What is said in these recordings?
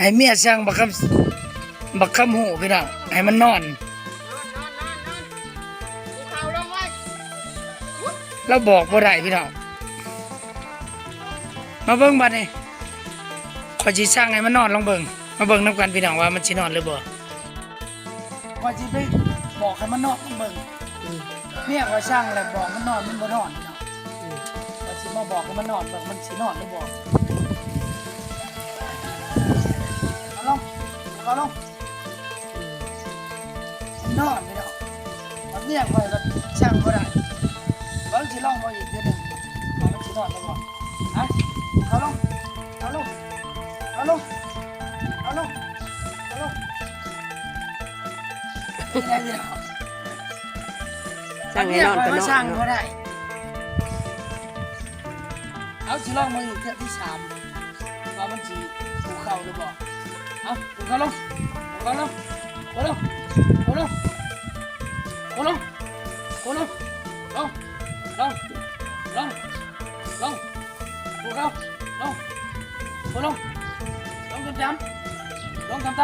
ให้เมียสั่งบักคำบักคำหูพี่น้องให้มันนอนนอนนอนนอนหูเข่าลงไว้เราบอกบ่ได้พี่น้องมาเบิ่งบัดนี้ขอยสิสั่งให้มันนอนลองเบิ่งมาเบิ่งนํกันพี่น้องว่ามันสินอนหรือบ่ขอยสิไปบอกให้มันนอนลองเบิ่งเมียขอยสั่งแหล้วบอกมันนอนมันบ่นอนพี่น้องขอยสิมาบอกให้มันนอนเบิ่งมันสินอนหรือบ่ เอาลงนอนพี่น้องมันเมียขอยก็สั่งบ่ได้เบิ่งสิลองบ่อีกเทื่อหนึ่งว่ามันสินอนหรือบ่ฮะเอาลงเอาลงเอาลงเอาลงเอาลงเป็นไงพี่น้องสั่งให้นอนก็นมาอนสร้างก็เนาได้เอาสิลองมาอีกเทื่อที่สามว่ามันสิถูกเขาหรือบ่เอาถูกเข้าลงถูกเข้า ลงโอ้ลงโอ้ลงโอ้ลงโอ้ลงลงลงลงลงถูกเข้าลงโอ้ลงลงจำๆลงต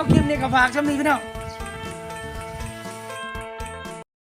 เอาคลิปนี้ก็ฝากช่ำนี้พี่น้อง